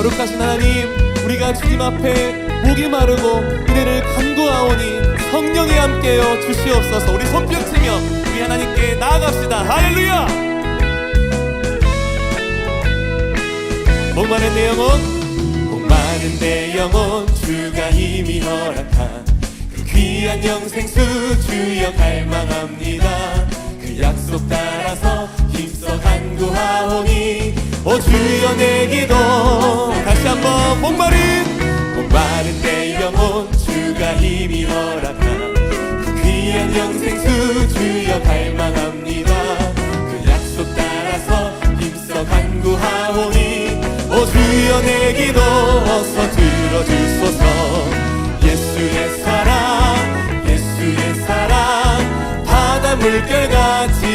거룩하신 하나님 우리가 주님 앞에 목이 마르고 은혜를 간구하오니 성령이 함께여 주시옵소서. 우리 손뼉치며 우리 하나님께 나아갑시다. 할렐루야! 목마른 내 영혼 목마른 내 영혼 주가 이미 허락한 그 귀한 영생수 주여 갈망합니다. 그 약속 따라서 힘써 간구하오니 오 주여 내 기도. 다시 한번 목마른 목마른 내 영혼 주가 이미 허락한 그 귀한 영생수 주여 갈망합니다. 그 약속 따라서 힘써 간구하오니 오 주여 내 기도 어서 들어주소서. 예수의 사랑 예수의 사랑 바다 물결같이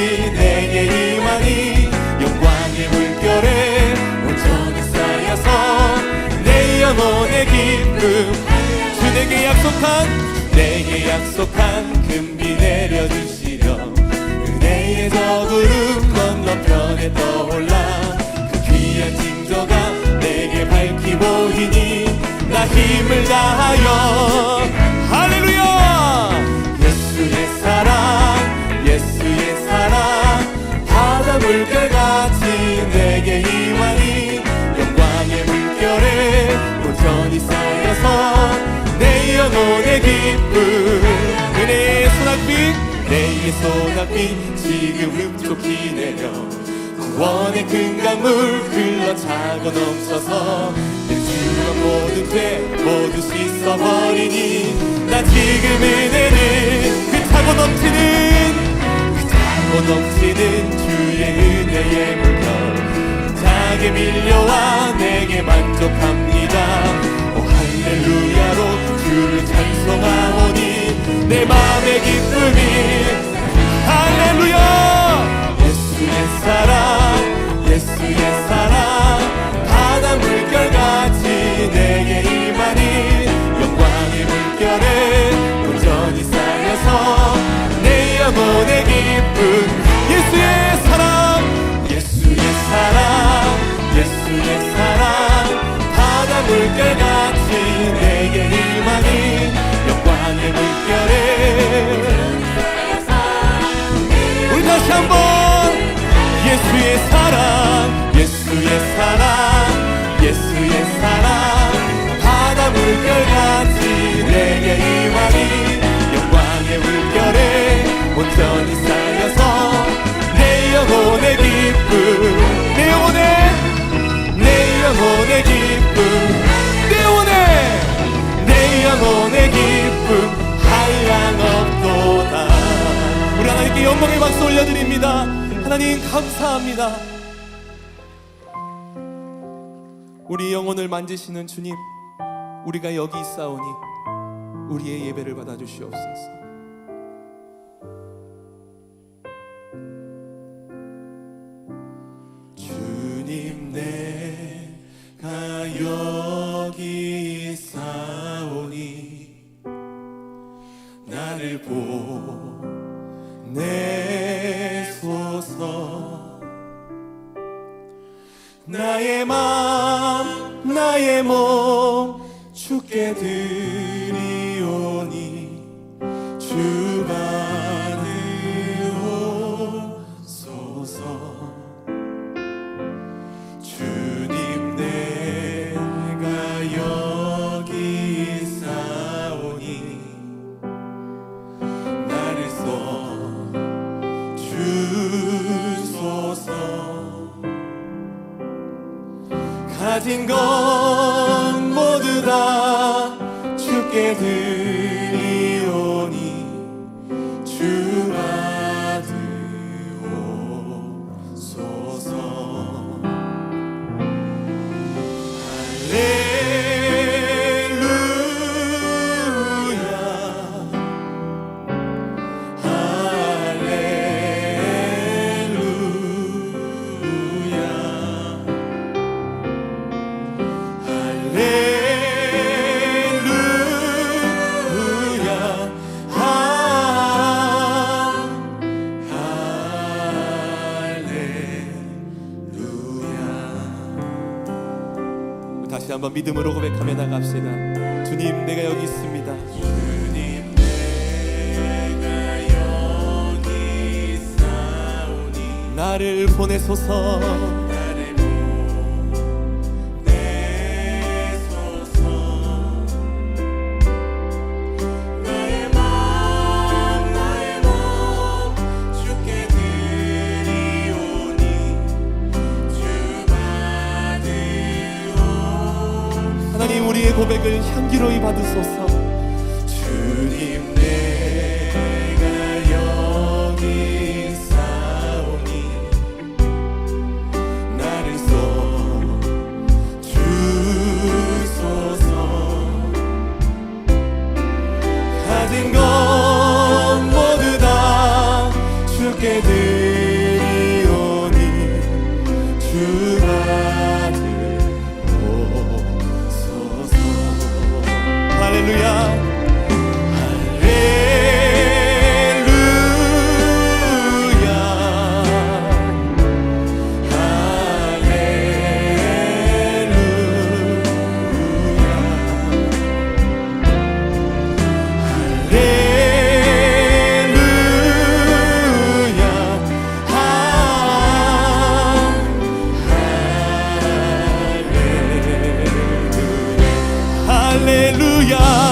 영혼의 기쁨. 주 내게 약속한 내게 약속한 금비 내려주시려. 은혜의 저 구름 건너편에 떠올라. 그 귀한 징조가 내게 밝히 보이니? 나 힘을 다하여 온전히 쌓여서 내 영혼의 기쁨. 은혜의 소낙비 내의 소낙비 지금 흡족히 내려 구원의 큰 강물 흘러 차고 넘쳐서 내 주가 모든 죄 모두 씻어버리니 나 지금 은혜를 그 차고 넘치는 그 차고 넘치는 주의 은혜의 물결. 자게 밀려와 내게 만족합니다. 오 할렐루야로 주를 찬송하오니 내 맘의 기쁨이. 할렐루야! 예수의 사랑 예수의 사랑 바다 물결같이 내게 임하니 영광의 물결에 영광의 박수 올려드립니다. 하나님 감사합니다. 우리 영혼을 만지시는 주님 우리가 여기 있사오니 우리의 예배를 받아 주시옵소서. 주님 내가 여기 있사오니 나를 보내 나의 맘 나의 몸 주께 드리오니 주 받으옵소서. 주님 내가 여기 있사오니 나를 써 주소서 가진 것 모두 다 주께 드 다시 한번 믿음으로 고백하며 나갑시다. 주님, 내가 여기 있습니다. 나를 보내소서 주님 우리의 고백을 향기로이 받으소서. 주님 내 Aleluya.